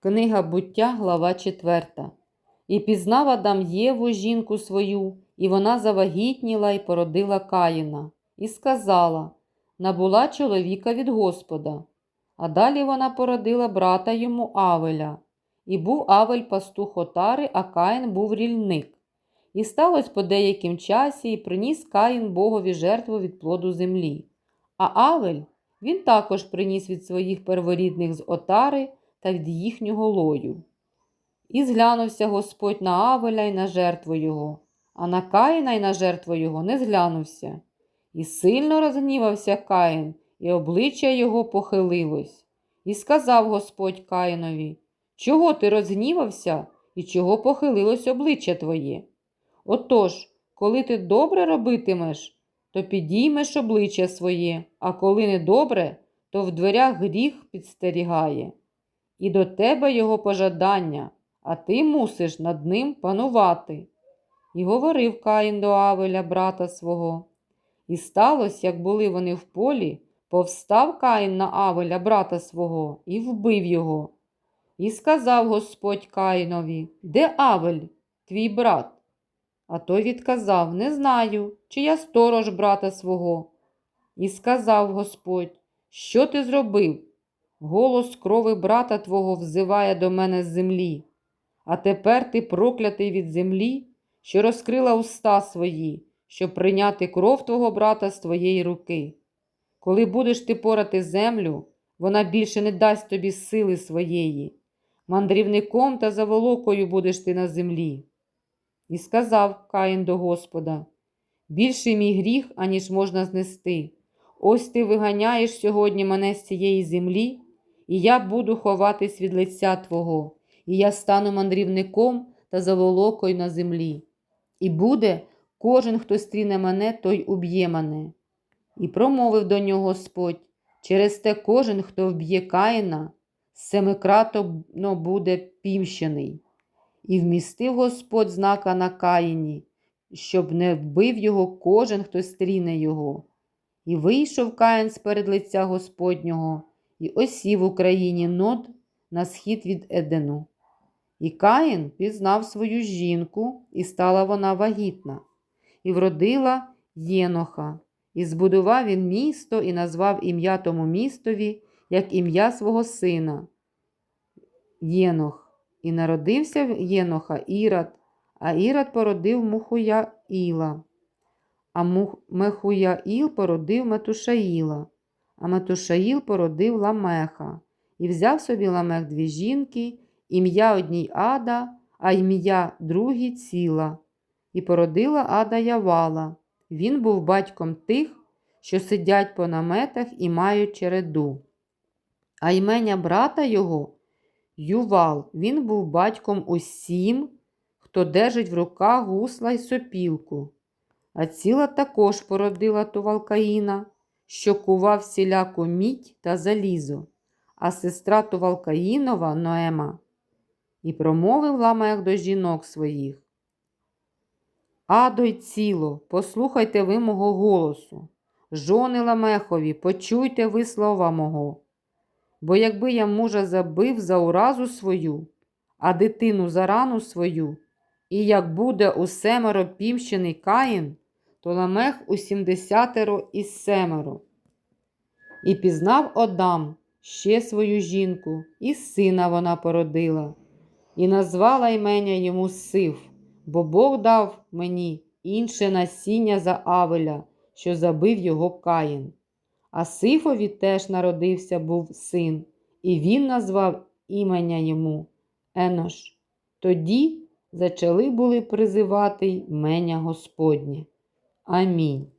Книга буття, глава 4. І пізнав Адам Єву, жінку свою, і вона завагітніла і породила Каїна, і сказала: Набула чоловіка від Господа. А далі вона породила брата йому Авеля. І був Авель пастух отари, а Каїн був рільник. І сталося по деяким часі, і приніс Каїн Богові жертву від плоду землі. А Авель він також приніс від своїх перворідних з отари та від їхнього лою. І зглянувся Господь на Авеля й на жертву його, а на Каїна й на жертву його не зглянувся. І сильно розгнівався Каїн, і обличчя його похилилось. І сказав Господь Каїнові, чого ти розгнівався і чого похилилось обличчя твоє? Отож, коли ти добре робитимеш, то підіймеш обличчя своє, а коли не добре, то в дверях гріх підстерігає. І до тебе його пожадання, а ти мусиш над ним панувати. І говорив Каїн до Авеля, брата свого. І сталося, як були вони в полі, повстав Каїн на Авеля, брата свого, і вбив його. І сказав Господь Каїнові, де Авель, твій брат? А той відказав Не знаю, чи я сторож брата свого. І сказав Господь, що ти зробив? Голос крови брата твого взиває до мене з землі. А тепер ти проклятий від землі, що розкрила уста свої, щоб прийняти кров твого брата з твоєї руки. Коли будеш ти порати землю, вона більше не дасть тобі сили своєї. Мандрівником та заволокою будеш ти на землі. І сказав Каїн до Господа: більший мій гріх, аніж можна знести. Ось ти виганяєш сьогодні мене з цієї землі, і я буду ховатись від лиця Твого, і я стану мандрівником та заволокою на землі. І буде кожен, хто стріне мене, той уб'є мене. І промовив до нього Господь: через те кожен, хто вб'є Каїна, семикратно буде пімщений. І вмістив Господь знака на Каїні, щоб не вбив його кожен, хто стріне його. І вийшов Каїн сперед лиця Господнього, і осів в Україні нод на схід від Едену. І Каїн пізнав свою жінку, і стала вона вагітна, і вродила Єноха, і збудував він місто і назвав ім'я тому містові, як ім'я свого сина. Єнох. І народився в Єноха Ірод, а Ірод породив Мухуяїла, а Мух... Мехуяїл породив Метушаїла, а Метушаїл породив Ламеха, і взяв собі Ламех дві жінки, ім'я одній Ада, а ім'я другій ціла, і породила Ада Явала. Він був батьком тих, що сидять по наметах і мають череду. А імення брата його. Ювал, він був батьком усім, хто держить в руках гусла й сопілку. А ціла також породила Тувалкаїна, що кував всіляку мідь та залізо, а сестра Тувалкаїнова Ноема. І промовив Ламех до жінок своїх. Адо й ціло, послухайте ви мого голосу. Жони Ламехові, почуйте ви слова мого. Бо якби я мужа забив за уразу свою, а дитину за рану свою, і як буде у семеро пімщений Каїн, то ламех у сімдесятеро і семеро. І пізнав Одам ще свою жінку, і сина вона породила, і назвала імення йому Сив, бо Бог дав мені інше насіння за Авеля, що забив його Каїн. А Сифові теж народився був син, і він назвав імення йому Енош. Тоді зачали були призивати ймення Господнє. Амінь.